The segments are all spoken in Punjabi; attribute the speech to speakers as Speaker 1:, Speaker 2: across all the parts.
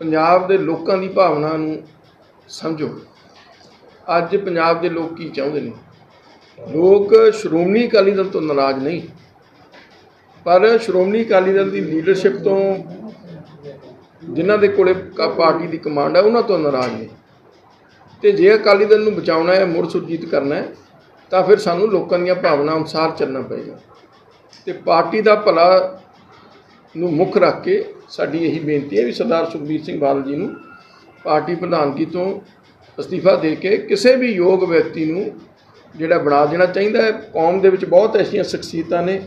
Speaker 1: ਪੰਜਾਬ ਦੇ ਲੋਕਾਂ ਦੀ ਭਾਵਨਾ ਨੂੰ ਸਮਝੋ। ਅੱਜ ਪੰਜਾਬ ਦੇ ਲੋਕ ਕੀ ਚਾਹੁੰਦੇ ਨੇ? ਲੋਕ ਸ਼੍ਰੋਮਣੀ ਅਕਾਲੀ ਦਲ ਤੋਂ ਨਾਰਾਜ਼ ਨਹੀਂ। ਪਰ ਸ਼੍ਰੋਮਣੀ ਅਕਾਲੀ ਦਲ ਦੀ ਲੀਡਰਸ਼ਿਪ ਤੋਂ ਜਿਨ੍ਹਾਂ ਦੇ ਕੋਲੇ ਪਾਰਟੀ ਦੀ ਕਮਾਂਡ ਹੈ ਉਹਨਾਂ ਤੋਂ ਨਾਰਾਜ਼ ਨੇ। ਤੇ ਜੇ ਅਕਾਲੀ ਦਲ ਨੂੰ ਬਚਾਉਣਾ ਹੈ, ਮੁੜ ਸੁਰਜੀਤ ਕਰਨਾ ਹੈ, ਤਾਂ ਫਿਰ ਸਾਨੂੰ ਲੋਕਾਂ ਦੀਆਂ ਭਾਵਨਾ ਅਨੁਸਾਰ ਚੱਲਣਾ ਪਏਗਾ। ਤੇ ਪਾਰਟੀ ਦਾ ਭਲਾ ਨੂੰ ਮੁੱਖ ਰੱਖ ਕੇ ਸਾਡੀ ਇਹੀ ਬੇਨਤੀ ਹੈ ਵੀ ਸਰਦਾਰ ਸੁਖਬੀਰ ਸਿੰਘ ਬਾਦਲ ਜੀ ਨੂੰ ਪਾਰਟੀ ਪ੍ਰਧਾਨਗੀ ਤੋਂ ਅਸਤੀਫਾ ਦੇ ਕੇ ਕਿਸੇ ਵੀ ਯੋਗ ਵਿਅਕਤੀ ਨੂੰ ਜਿਹੜਾ ਬਣਾ ਦੇਣਾ ਚਾਹੀਦਾ ਹੈ। ਕੌਮ ਦੇ ਵਿੱਚ ਬਹੁਤ ਐਸੀਆਂ ਸ਼ਖਸੀਅਤਾਂ ਨੇ,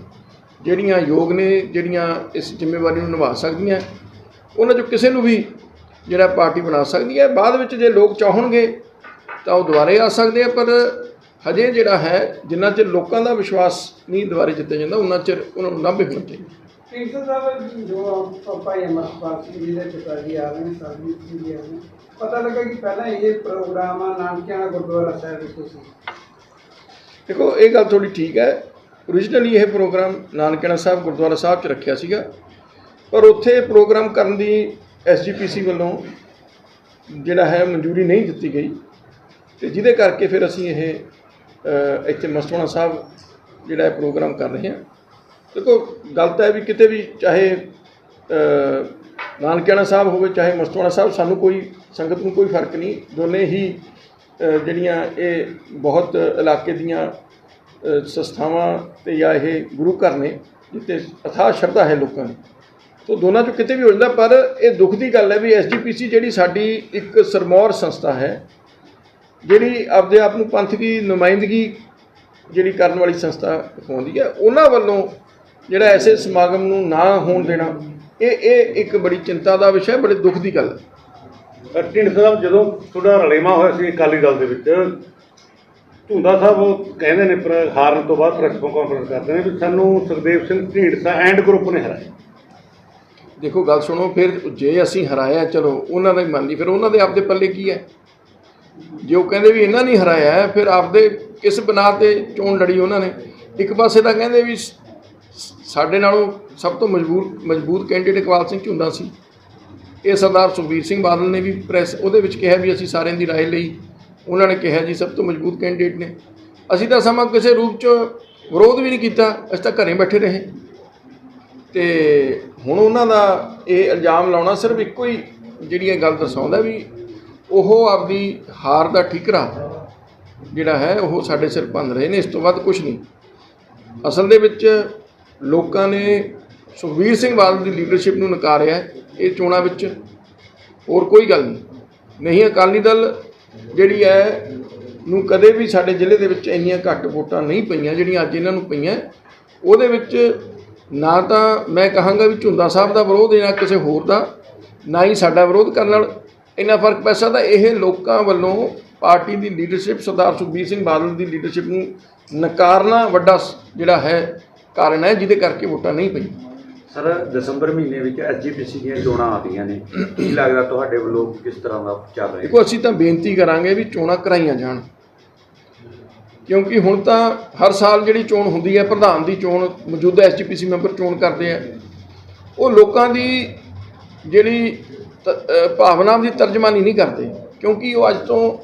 Speaker 1: ਜਿਹੜੀਆਂ ਯੋਗ ਨੇ, ਜਿਹੜੀਆਂ ਇਸ ਜ਼ਿੰਮੇਵਾਰੀ ਨੂੰ ਨਿਭਾ ਸਕਦੀਆਂ। ਉਹਨਾਂ ਚੋਂ ਕਿਸੇ ਨੂੰ ਵੀ ਜਿਹੜਾ ਪਾਰਟੀ ਬਣਾ ਸਕਦੀ ਹੈ। ਬਾਅਦ ਵਿੱਚ ਜੇ ਲੋਕ ਚਾਹਣਗੇ ਤਾਂ ਉਹ ਦੁਬਾਰੇ ਆ ਸਕਦੇ ਆ, ਪਰ ਹਜੇ ਜਿਹੜਾ ਹੈ, ਜਿੰਨਾ ਚਿਰ ਲੋਕਾਂ ਦਾ ਵਿਸ਼ਵਾਸ ਨਹੀਂ ਦੁਬਾਰੇ ਜਿੱਤਿਆ ਜਾਂਦਾ ਉਹਨਾਂ ਚਿਰ ਉਹਨਾਂ ਨੂੰ ਨਾਭੇ ਹੋਣਾ ਚਾਹੀਦਾ।
Speaker 2: ਢੀਂਡਸਾ ਸਾਹਿਬ, ਜੋ ਭਾਈ ਅਮਰਪਾਲ ਸਿੰਘ ਜੀ ਦੇ ਪਿਤਾ ਜੀ ਆ ਰਹੇ ਨੇ ਸਰਬਜੀਤ ਜੀ ਆ ਰਹੇ ਨੇ, ਪਤਾ ਲੱਗਾ ਕਿ ਪਹਿਲਾਂ ਇਹ ਪ੍ਰੋਗਰਾਮ ਆ ਨਾਨਕਿਆਣਾ ਗੁਰਦੁਆਰਾ ਸਾਹਿਬ ਵਿੱਚ ਸੀ।
Speaker 1: ਦੇਖੋ, ਇਹ ਗੱਲ ਥੋੜੀ ਠੀਕ ਹੈ। ਓਰੀਜਨਲੀ ਇਹ ਪ੍ਰੋਗਰਾਮ ਨਾਨਕਿਆਣਾ ਸਾਹਿਬ ਗੁਰਦੁਆਰਾ ਸਾਹਿਬ 'ਚ ਰੱਖਿਆ ਸੀਗਾ। ਪਰ ਉੱਥੇ ਪ੍ਰੋਗਰਾਮ ਕਰਨ ਦੀ ਐਸਜੀਪੀਸੀ ਵੱਲੋਂ ਜਿਹੜਾ ਹੈ, ਮਨਜ਼ੂਰੀ ਨਹੀਂ ਦਿੱਤੀ ਗਈ। ਤੇ ਜਿਹਦੇ ਕਰਕੇ ਫਿਰ ਅਸੀਂ ਇਹ ਇੱਥੇ ਮਸਤੋਣਾ ਸਾਹਿਬ ਜਿਹੜਾ ਪ੍ਰੋਗਰਾਮ ਕਰ ਰਹੇ ਹਾਂ। ਦੇਖੋ ਗਲਤ ਹੈ ਵੀ ਕਿਤੇ ਵੀ ਚਾਹੇ ਨਾਨਕਿਆਣਾ ਸਾਹਿਬ ਹੋਵੇ, ਚਾਹੇ ਮਸਤੋਣਾ ਸਾਹਿਬ, ਸਾਨੂੰ ਕੋਈ ਸੰਗਤ ਨੂੰ ਕੋਈ ਫ਼ਰਕ ਨਹੀਂ। ਦੋਨੇ ਹੀ ਜਿਹੜੀਆਂ ਇਹ ਬਹੁਤ ਇਲਾਕੇ ਦੀਆਂ ਸੰਸਥਾਵਾਂ ਤੇ ਜਾਂ ਇਹ ਗੁਰੂ ਘਰ ਨੇ, ਜਿੱਥੇ ਅਥਾਹ ਸ਼ਰਧਾ ਹੈ ਲੋਕਾਂ ਦੀ। ਤੋ ਦੋਨਾਂ ਚੋਂ ਕਿਤੇ ਵੀ ਹੋ ਜਾਂਦਾ, ਪਰ ਇਹ ਦੁੱਖ ਦੀ ਗੱਲ ਹੈ ਵੀ ਐਸਜੀਪੀਸੀ ਜਿਹੜੀ ਸਾਡੀ ਇੱਕ ਸਰਮੌਰ ਸੰਸਥਾ ਹੈ, ਜਿਹੜੀ ਆਪਦੇ ਆਪ ਨੂੰ ਪੰਥ ਦੀ ਨੁਮਾਇੰਦਗੀ ਜਿਹੜੀ ਕਰਨ ਵਾਲੀ ਸੰਸਥਾ ਹੋਉਂਦੀ ਹੈ, ਉਹਨਾਂ ਵੱਲੋਂ ਜਿਹੜਾ ਐਸੇ ਸਮਾਗਮ ਨੂੰ ਨਾ ਹੋਣ ਦੇਣਾ ਇਹ ਇਹ ਇੱਕ ਬੜੀ ਚਿੰਤਾ ਦਾ ਵਿਸ਼ਾ ਹੈ ਬੜੇ ਦੁੱਖ ਦੀ ਗੱਲ ਹੈ।
Speaker 3: ਢਿੰਡ ਸਾਹਿਬ ਜਦੋਂ ਤੁਹਾਡਾ ਰਲੇਵਾ ਹੋਇਆ ਸੀ ਅਕਾਲੀ ਦਲ ਦੇ ਵਿੱਚ ਝੁੰਦਾ ਸਾਹਿਬ ਉਹ ਕਹਿੰਦੇ ਨੇ ਪਰ ਹਾਰਨ ਤੋਂ ਬਾਅਦ ਪ੍ਰੈਸ ਕਾਨਫਰੰਸ ਕਰਦੇ ਨੇ ਵੀ ਸਾਨੂੰ ਸੁਖਦੇਵ ਸਿੰਘ ਢੀਂਡਸਾ ਐਂਡ ਗਰੁੱਪ ਨੇ ਹਰਾਇਆ।
Speaker 1: ਦੇਖੋ ਗੱਲ ਸੁਣੋ ਫਿਰ ਜੇ ਅਸੀਂ ਹਰਾਇਆ ਚਲੋ ਉਹਨਾਂ ਦਾ ਹੀ ਮੰਨਦੀ ਫਿਰ ਉਹਨਾਂ ਦੇ ਆਪਦੇ ਪੱਲੇ ਕੀ ਹੈ? ਜੇ ਉਹ ਕਹਿੰਦੇ ਵੀ ਇਹਨਾਂ ਨਹੀਂ ਹਰਾਇਆ ਫਿਰ ਆਪਦੇ ਕਿਸ ਬਣਾ ਤੇ ਚੋਣ ਲੜੀ ਉਹਨਾਂ ਨੇ? ਇੱਕ ਪਾਸੇ ਤਾਂ ਕਹਿੰਦੇ ਵੀ ਸਾਡੇ ਨਾਲੋਂ ਸਭ ਤੋਂ ਮਜਬੂਰ ਮਜ਼ਬੂਤ ਕੈਂਡੀਡੇਟ ਇਕਬਾਲ ਸਿੰਘ ਝੁੰਦਾ ਸੀ ਇਹ ਸਰਦਾਰ ਸੁਖਬੀਰ ਸਿੰਘ ਬਾਦਲ ਨੇ ਵੀ ਪ੍ਰੈਸ ਉਹਦੇ ਵਿੱਚ ਕਿਹਾ ਵੀ ਅਸੀਂ ਸਾਰਿਆਂ ਦੀ رائے ਲਈ ਉਹਨਾਂ ਨੇ ਕਿਹਾ ਜੀ ਸਭ ਤੋਂ ਮਜ਼ਬੂਤ ਕੈਂਡੀਡੇਟ ਨੇ ਅਸੀਂ ਤਾਂ ਸਮਾਂ ਕਿਸੇ ਰੂਪ 'ਚ ਵਿਰੋਧ ਵੀ ਨਹੀਂ ਕੀਤਾ ਅਸੀਂ ਤਾਂ ਘਰੇ ਬੈਠੇ ਰਹੇ ਤੇ ਹੁਣ ਉਹਨਾਂ ਦਾ ਇਹ ਇਲਜ਼ਾਮ ਲਾਉਣਾ ਸਿਰਫ ਇੱਕੋ ਹੀ ਜਿਹੜੀ ਇਹ ਗੱਲ ਦਰਸਾਉਂਦਾ ਵੀ ਉਹ ਆਪਦੀ ਹਾਰ ਦਾ ਠਿਕਰਾ ਜਿਹੜਾ ਹੈ ਉਹ ਸਾਡੇ ਸਿਰ ਭੰਨ ਰਹੇ ਨੇ ਇਸ ਤੋਂ ਵੱਧ ਕੁਝ ਨਹੀਂ ਅਸਲ ਦੇ ਵਿੱਚ ਲੋਕਾਂ ਨੇ ਸੁਖਬੀਰ ਸਿੰਘ ਬਾਦਲ ਦੀ ਲੀਡਰਸ਼ਿਪ ਨੂੰ ਨਕਾਰਿਆ ਇਹ ਚੋਣਾਂ ਵਿੱਚ ਹੋਰ ਕੋਈ ਗੱਲ ਨਹੀਂ। ਨਹੀਂ ਅਕਾਲੀ ਦਲ ਜਿਹੜੀ ਹੈ, ਨੂੰ ਕਦੇ ਵੀ ਸਾਡੇ ਜ਼ਿਲ੍ਹੇ ਦੇ ਵਿੱਚ ਇੰਨੀਆਂ ਘੱਟ ਵੋਟਾਂ ਨਹੀਂ ਪਈਆਂ, ਜਿਹੜੀਆਂ ਅੱਜ ਇਹਨਾਂ ਨੂੰ ਪਈਆਂ ਉਹਦੇ ਵਿੱਚ ਨਾ ਤਾਂ ਮੈਂ ਕਹਾਂਗਾ ਵੀ ਝੁੰਦਾ ਸਾਹਿਬ ਦਾ ਵਿਰੋਧ ਹੈ, ਨਾ ਕਿਸੇ ਹੋਰ ਦਾ, ਨਾ ਹੀ ਸਾਡਾ ਵਿਰੋਧ ਕਰਨ ਨਾਲ। ਇੰਨਾ ਫ਼ਰਕ ਪੈ ਸਕਦਾ, ਇਹ ਲੋਕਾਂ ਵੱਲੋਂ ਪਾਰਟੀ ਦੀ ਲੀਡਰਸ਼ਿਪ ਸਰਦਾਰ ਸੁਖਬੀਰ ਸਿੰਘ ਬਾਦਲ ਦੀ ਲੀਡਰਸ਼ਿਪ ਨੂੰ ਨਕਾਰਨਾ ਵੱਡਾ ਜਿਹੜਾ ਹੈ ਕਾਰਨ ਹੈ ਜਿਹਦੇ ਕਰਕੇ ਵੋਟਾਂ ਨਹੀਂ ਪਈਆਂ।
Speaker 4: ਸਰ ਦਸੰਬਰ ਮਹੀਨੇ ਵਿੱਚ ਐਸਜੀਪੀਸੀ ਦੀਆਂ ਚੋਣਾਂ ਆਉਂਦੀਆਂ ਨੇ। ਕੀ ਲੱਗਦਾ ਤੁਹਾਡੇ ਵੱਲੋਂ ਕਿਸ ਤਰ੍ਹਾਂ ਦਾ ਚੱਲ ਰਿਹਾ?
Speaker 1: ਦੇਖੋ ਅਸੀਂ ਤਾਂ ਬੇਨਤੀ ਕਰਾਂਗੇ ਵੀ ਚੋਣਾਂ ਕਰਾਈਆਂ ਜਾਣ। ਕਿਉਂਕਿ ਹੁਣ ਤਾਂ ਹਰ ਸਾਲ ਜਿਹੜੀ ਚੋਣ ਹੁੰਦੀ ਹੈ ਪ੍ਰਧਾਨ ਦੀ ਚੋਣ ਮੌਜੂਦਾ ਐਸਜੀਪੀਸੀ ਮੈਂਬਰ ਚੋਣ ਕਰਦੇ ਆ। ਉਹ ਲੋਕਾਂ ਦੀ ਜਿਹੜੀ ਤ- ਅ, ਭਾਵਨਾ ਦੀ ਤਰਜਮਾਨੀ ਨਹੀਂ ਕਰਦੇ। ਕਿਉਂਕਿ ਉਹ ਅੱਜ ਤੋਂ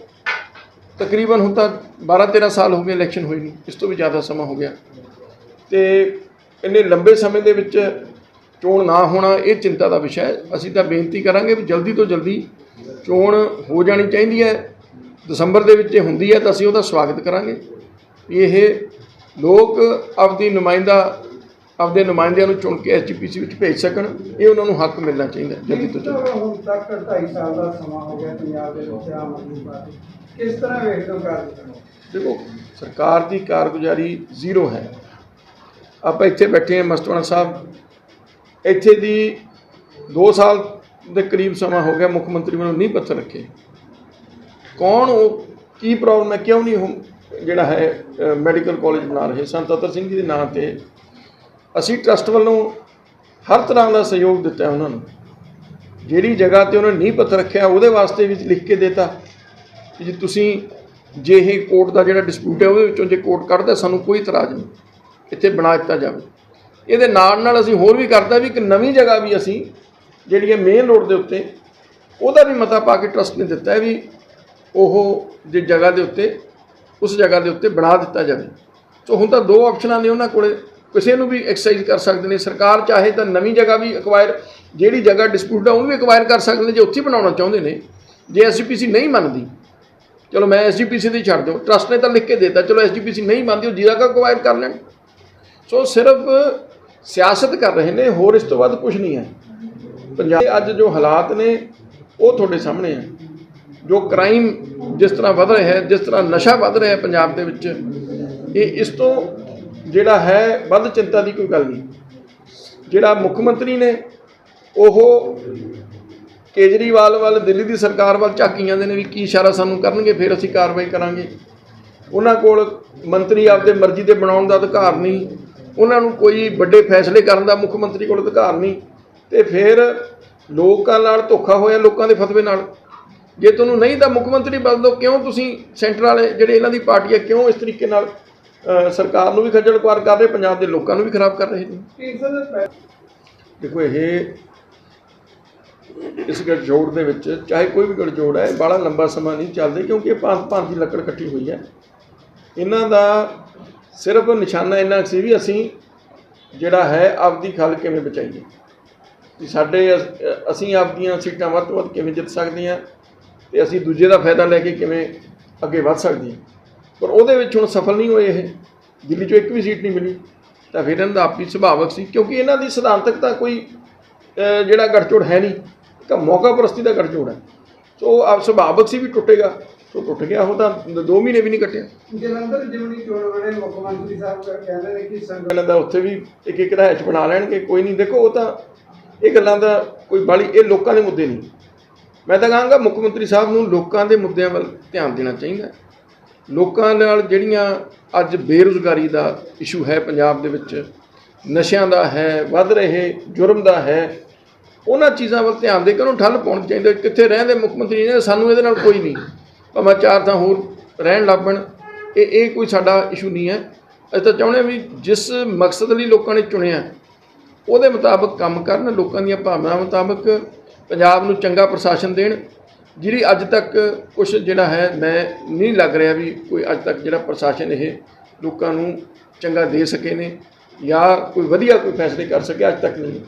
Speaker 1: ਤਕਰੀਬਨ ਹੁਣ ਤਾਂ 12 13 ਸਾਲ ਹੋ ਗਏ ਇਲੈਕਸ਼ਨ ਹੋਈ ਨੂੰ ਇਸ ਤੋਂ ਵੀ ਜ਼ਿਆਦਾ ਸਮਾਂ ਹੋ ਗਿਆ। ਤੇ ਇੰਨੇ ਲੰਬੇ ਸਮੇਂ ਦੇ ਵਿੱਚ ਚੋਣ ਨਾ ਹੋਣਾ ਇਹ ਚਿੰਤਾ ਦਾ ਵਿਸ਼ਾ ਹੈ। ਅਸੀਂ ਤਾਂ ਬੇਨਤੀ ਕਰਾਂਗੇ ਵੀ ਜਲਦੀ ਤੋਂ ਜਲਦੀ ਚੋਣ ਹੋ ਜਾਣੀ ਚਾਹੀਦੀ ਹੈ। ਦਸੰਬਰ ਦੇ ਵਿੱਚ ਹੁੰਦੀ ਹੈ ਤਾਂ ਅਸੀਂ ਉਹਦਾ ਸਵਾਗਤ ਕਰਾਂਗੇ। ਇਹ ਲੋਕ ਆਪਦੀ ਨੁਮਾਇੰਦਾ ਆਪਦੇ ਨੁਮਾਇੰਦਿਆਂ ਨੂੰ ਚੁਣ ਕੇ ਐਸਜੀਪੀਸੀ ਵਿੱਚ ਭੇਜ ਸਕਣ। ਇਹ ਉਹਨਾਂ ਨੂੰ ਹੱਕ ਮਿਲਣਾ ਚਾਹੀਦਾ ਜਲਦੀ ਤੋਂ ਜਲਦੀ।
Speaker 2: ਹੁਣ ਤੱਕ 2.5 ਸਾਲ ਦਾ ਸਮਾਂ ਹੋ ਗਿਆ ਪੰਜਾਬ ਦੇ ਵਿੱਚ ਆਮ ਆਦਮੀ ਪਾਰਟੀ। ਕਿਸ ਤਰ੍ਹਾਂ ਵੇਖਦੇ ਹੋ ਕਾਰਜਕ੍ਰਮ
Speaker 1: ਦੇਖੋ ਸਰਕਾਰ ਦੀ ਕਾਰਗੁਜ਼ਾਰੀ ਜ਼ੀਰੋ ਹੈ। ਆਪਾਂ ਇੱਥੇ ਬੈਠੇ ਹਾਂ ਮਸਤਵਾਣਾ ਸਾਹਿਬ। ਇੱਥੇ ਦੀ 2 ਸਾਲ ਦੇ ਕਰੀਬ ਸਮਾਂ ਹੋ ਗਿਆ ਮੁੱਖ ਮੰਤਰੀ ਵੱਲੋਂ ਨਹੀਂ ਪੱਥਰ ਰੱਖੇ। ਕੌਣ ਉਹ, ਕੀ ਪ੍ਰੋਬਲਮ ਹੈ, ਕਿਉਂ ਨਹੀਂ ਉਹ ਜਿਹੜਾ ਹੈ ਮੈਡੀਕਲ ਕਾਲਜ ਬਣਾ ਰਹੇ? ਸੰਤ ਅਤਰ ਸਿੰਘ ਜੀ ਦੇ ਨਾਂ ਤੇ ਅਸੀਂ ਟਰਸਟ ਵੱਲੋਂ ਹਰ ਤਰ੍ਹਾਂ ਦਾ ਸਹਿਯੋਗ ਦਿੱਤਾ ਉਹਨਾਂ ਨੂੰ। ਜਿਹੜੀ ਜਗ੍ਹਾ ਤੇ ਉਹਨਾਂ ਨੇ ਨੀਂਹ ਪੱਥਰ ਰੱਖਿਆ, ਉਹਦੇ ਵਾਸਤੇ ਵੀ ਲਿਖ ਕੇ ਦਿੱਤਾ ਕਿ ਜੇ ਤੁਸੀਂ ਜੇ ਇਹ ਕੋਰਟ ਦਾ ਜਿਹੜਾ ਡਿਸਪਿਊਟ ਹੈ, ਉਹਦੇ ਵਿੱਚੋਂ ਜੇ ਕੋਰਟ ਕੱਢਦਾ, ਸਾਨੂੰ ਕੋਈ ਇਤਰਾਜ਼ ਨਹੀਂ। ਇੱਥੇ ਬਣਾ ਦਿੱਤਾ ਜਾਵੇ। ਇਹਦੇ ਨਾਲ ਨਾਲ ਅਸੀਂ ਹੋਰ ਵੀ ਕਰਦਾ ਵੀ ਇੱਕ ਨਵੀਂ ਜਗ੍ਹਾ ਵੀ ਅਸੀਂ, ਜਿਹੜੀ ਹੈ ਮੇਨ ਰੋਡ ਦੇ ਉੱਤੇ, ਉਹਦਾ ਵੀ ਮਤਾ ਪਾ ਕੇ ਟਰਸਟ ਨੇ ਦਿੱਤਾ ਹੈ ਵੀ ਉਹ ਜੇ ਜਗ੍ਹਾ ਦੇ ਉੱਤੇ, ਉਸ ਜਗ੍ਹਾ ਦੇ ਉੱਤੇ ਬਣਾ ਦਿੱਤਾ ਜਾਵੇ। ਸੋ ਹੁਣ ਤਾਂ ਦੋ ਆਪਸ਼ਨਾਂ ਨੇ ਉਹਨਾਂ ਕੋਲੇ, ਕਿਸੇ ਨੂੰ ਵੀ ਐਕਸਰਸਾਈਜ਼ ਕਰ ਸਕਦੇ ਨੇ। ਸਰਕਾਰ ਚਾਹੇ ਤਾਂ ਨਵੀਂ ਜਗ੍ਹਾ ਵੀ ਅਕਵਾਇਰ ਜਿਹੜੀ ਜਗ੍ਹਾ ਡਿਸਪਿਊਟ ਆ ਉਹਨੂੰ ਵੀ ਅਕਵਾਇਰ ਕਰ ਸਕਦੇ ਨੇ, ਜੇ ਉੱਥੇ ਬਣਾਉਣਾ ਚਾਹੁੰਦੇ ਨੇ। ਜੇ ਐਸਜੀਪੀਸੀ ਨਹੀਂ ਮੰਨਦੀ, ਚਲੋ ਮੈਂ ਐਸਜੀਪੀਸੀ ਦੀ ਛੱਡ ਦਿਓ ਟਰਸਟ ਨੇ ਤਾਂ ਲਿਖ ਕੇ ਦਿੱਤਾ। ਚਲੋ ਐਸਜੀਪੀਸੀ ਨਹੀਂ ਮੰਨਦੀ, ਉਹ ਜੀਰਾ ਜਗ੍ਹਾ ਅਕਵਾਇਰ ਕਰ ਲੈਣ। ਸੋ ਸਿਰਫ ਸਿਆਸਤ ਕਰ ਰਹੇ ਨੇ, ਹੋਰ ਇਸ ਤੋਂ ਵੱਧ ਕੁਝ ਨਹੀਂ ਹੈ। ਪੰਜਾਬ ਅੱਜ ਜੋ ਹਾਲਾਤ ਨੇ, ਉਹ ਤੁਹਾਡੇ ਸਾਹਮਣੇ ਹੈ। ਜੋ ਕ੍ਰਾਈਮ ਜਿਸ ਤਰ੍ਹਾਂ ਵਧ ਰਿਹਾ ਹੈ, ਜਿਸ ਤਰ੍ਹਾਂ ਨਸ਼ਾ ਵਧ ਰਿਹਾ ਹੈ ਪੰਜਾਬ ਦੇ ਵਿੱਚ, ਇਹ ਇਸ ਤੋਂ ਜਿਹੜਾ ਹੈ, ਵੱਧ ਚਿੰਤਾ ਦੀ ਕੋਈ ਗੱਲ ਨਹੀਂ। ਜਿਹੜਾ ਮੁੱਖ ਮੰਤਰੀ ਨੇ, ਉਹ ਕੇਜਰੀਵਾਲ ਵੱਲ, ਦਿੱਲੀ ਦੀ ਸਰਕਾਰ ਵੱਲ ਝਾਕੀ ਜਾਂਦੇ ਨੇ ਵੀ ਕੀ ਇਸ਼ਾਰਾ ਸਾਨੂੰ ਕਰਨਗੇ, ਫਿਰ ਅਸੀਂ ਕਾਰਵਾਈ ਕਰਾਂਗੇ। ਉਹਨਾਂ ਕੋਲ ਮੰਤਰੀ ਆਪਦੇ ਮਰਜ਼ੀ ਦੇ ਬਣਾਉਣ ਦਾ ਅਧਿਕਾਰ ਨਹੀਂ। ਉਹਨਾਂ ਨੂੰ ਕੋਈ ਵੱਡੇ ਫੈਸਲੇ ਕਰਨ ਦਾ ਮੁੱਖ ਮੰਤਰੀ ਕੋਲ ਅਧਿਕਾਰ ਨਹੀਂ। ਤੇ ਫਿਰ ਲੋਕਾਂ ਨਾਲ ਧੋਖਾ ਹੋਇਆ ਲੋਕਾਂ ਦੇ ਫਤਵੇ ਨਾਲ। ਜੇ ਤੁਹਾਨੂੰ ਨਹੀਂ ਤਾਂ ਮੁੱਖ ਮੰਤਰੀ ਬਦਲ ਦਿਓ ਕਿਉਂ ਤੁਸੀਂ ਸੈਂਟਰ ਵਾਲੇ ਜਿਹੜੇ ਇਹਨਾਂ ਦੀ ਪਾਰਟੀ ਹੈ, ਕਿਉਂ ਇਸ ਤਰੀਕੇ ਨਾਲ ਸਰਕਾਰ ਨੂੰ ਵੀ ਖੱਜਲ ਖੁਆਰ ਕਰ ਰਹੇ, ਪੰਜਾਬ ਦੇ ਲੋਕਾਂ ਨੂੰ ਵੀ ਖਰਾਬ ਕਰ ਰਹੇ ਨੇ? ਦੇਖੋ, ਇਹ ਇਸ ਗਠਜੋੜ ਦੇ ਵਿੱਚ, ਚਾਹੇ ਕੋਈ ਵੀ ਗੜਜੋੜ ਹੈ ਬੜਾ ਲੰਬਾ ਸਮਾਂ ਨਹੀਂ ਚੱਲਦੇ, ਕਿਉਂਕਿ ਇਹ ਭਾਂਤ ਭਾਂਤ ਦੀ ਲੱਕੜ ਇਕੱਠੀ ਹੋਈ ਹੈ। ਇਹਨਾਂ ਦਾ ਸਿਰਫ ਨਿਸ਼ਾਨਾ ਇੰਨਾ ਕੁ ਸੀ ਵੀ ਅਸੀਂ ਜਿਹੜਾ ਹੈ ਆਪਦੀ ਖਲ ਕਿਵੇਂ ਬਚਾਈਏ? ਕਿ ਸਾਡੇ ਅਸ- ਅਸੀਂ ਆਪਦੀਆਂ ਸੀਟਾਂ ਵੱਧ ਤੋਂ ਵੱਧ ਕਿਵੇਂ ਜਿੱਤ ਸਕਦੇ ਹਾਂ ਤੇ ਅਸੀਂ ਦੂਜੇ ਦਾ ਫਾਇਦਾ ਲੈ ਕੇ ਕਿਵੇਂ ਅੱਗੇ ਵੱਧ ਸਕਦੇ ਹਾਂ? ਪਰ ਉਹਦੇ ਵਿੱਚ ਹੁਣ ਸਫਲ ਨਹੀਂ ਹੋਏ ਇਹ। ਦਿੱਲੀ 'ਚੋਂ ਇੱਕ ਵੀ ਸੀਟ ਨਹੀਂ ਮਿਲੀ। ਤਾਂ ਫਿਰ ਇਹਨਾਂ ਦਾ ਆਪੀ ਸੁਭਾਵਕ ਸੀ। ਕਿਉਂਕਿ ਇਹਨਾਂ ਦੀ ਸਿਧਾਂਤਕ ਤਾਂ ਕੋਈ ਜਿਹੜਾ ਗੱਠਜੋੜ ਹੈ ਨਹੀਂ। ਤਾਂ ਮੌਕਾ ਪ੍ਰਸਤੀ ਦਾ ਗੱਠਜੋੜ ਹੈ। ਸੋ ਆਪ ਸੁਭਾਵਕ ਸੀ ਵੀ ਟੁੱਟੇਗਾ। ਸੋ ਟੁੱਟ ਗਿਆ ਉਹ ਤਾਂ 2 ਮਹੀਨੇ ਵੀ ਨਹੀਂ ਕੱਟਿਆ
Speaker 2: ਜਲੰਧਰ ਜਿਮਨੀ ਚੋਣ ਵੇਲੇ ਮੁੱਖ ਮੰਤਰੀ ਸਾਹਿਬ ਕਹਿੰਦੇ ਨੇ ਕਿ ਸੰਗਠਨ
Speaker 1: ਦਾ ਉੱਥੇ ਵੀ ਇੱਕ ਇੱਕ ਰਹਿਚ ਬਣਾ ਲੈਣਗੇ ਕੋਈ ਨਹੀਂ ਦੇਖੋ ਉਹ ਤਾਂ ਇਹ ਗੱਲਾਂ ਦਾ ਕੋਈ ਬਾਲੀ ਇਹ ਲੋਕਾਂ ਦੇ ਮੁੱਦੇ ਨਹੀਂ ਮੈਂ ਤਾਂ ਕਹਾਂਗਾ ਮੁੱਖ ਮੰਤਰੀ ਸਾਹਿਬ ਨੂੰ ਲੋਕਾਂ ਦੇ ਮੁੱਦਿਆਂ ਵੱਲ ਧਿਆਨ ਦੇਣਾ ਚਾਹੀਦਾ। ਲੋਕਾਂ ਨਾਲ ਜਿਹੜੀਆਂ ਅੱਜ ਬੇਰੁਜ਼ਗਾਰੀ ਦਾ ਇਸ਼ੂ ਹੈ ਪੰਜਾਬ ਦੇ ਵਿੱਚ ਨਸ਼ਿਆਂ ਦਾ ਹੈ ਵੱਧ ਰਹੇ ਜੁਰਮ ਦਾ ਹੈ ਉਹਨਾਂ ਚੀਜ਼ਾਂ ਵੱਲ ਧਿਆਨ ਦੇ ਕੇ ਉਹਨੂੰ ਠੱਲ ਪਾਉਣੀ ਚਾਹੀਦੀ। ਕਿੱਥੇ ਰਹਿੰਦੇ ਮੁੱਖ ਮੰਤਰੀ ਨੇ ਸਾਨੂੰ ਇਹਦੇ ਨਾਲ ਕੋਈ ਨਹੀਂ ਭਾਵੇਂ ਚਾਰ ਥਾਂ ਹੋਰ ਰਹਿਣ ਲੱਭਣ ਇਹ ਇਹ ਕੋਈ ਸਾਡਾ ਇਸ਼ੂ ਨਹੀਂ ਹੈ। ਅਸੀਂ ਤਾਂ ਚਾਹੁੰਦੇ ਹਾਂ ਵੀ ਜਿਸ ਮਕਸਦ ਲਈ ਲੋਕਾਂ ਨੇ ਚੁਣਿਆ, ਉਹਦੇ ਮੁਤਾਬਕ ਕੰਮ ਕਰਨ, ਲੋਕਾਂ ਦੀਆਂ ਭਾਵਨਾਵਾਂ ਮੁਤਾਬਕ ਪੰਜਾਬ ਨੂੰ ਚੰਗਾ ਪ੍ਰਸ਼ਾਸਨ ਦੇਣ। ਜਿਹੜੀ ਅੱਜ ਤੱਕ ਕੁਝ ਜਿਹੜਾ ਹੈ, ਮੈਂ ਨਹੀਂ ਲੱਗ ਰਿਹਾ ਵੀ ਕੋਈ ਅੱਜ ਤੱਕ ਜਿਹੜਾ ਪ੍ਰਸ਼ਾਸਨ ਇਹ ਲੋਕਾਂ ਨੂੰ ਚੰਗਾ ਦੇ ਸਕੇ ਨੇ ਜਾਂ ਕੋਈ ਵਧੀਆ ਕੋਈ ਫੈਸਲੇ ਕਰ ਸਕਿਆ ਅੱਜ ਤੱਕ ਨਹੀਂ।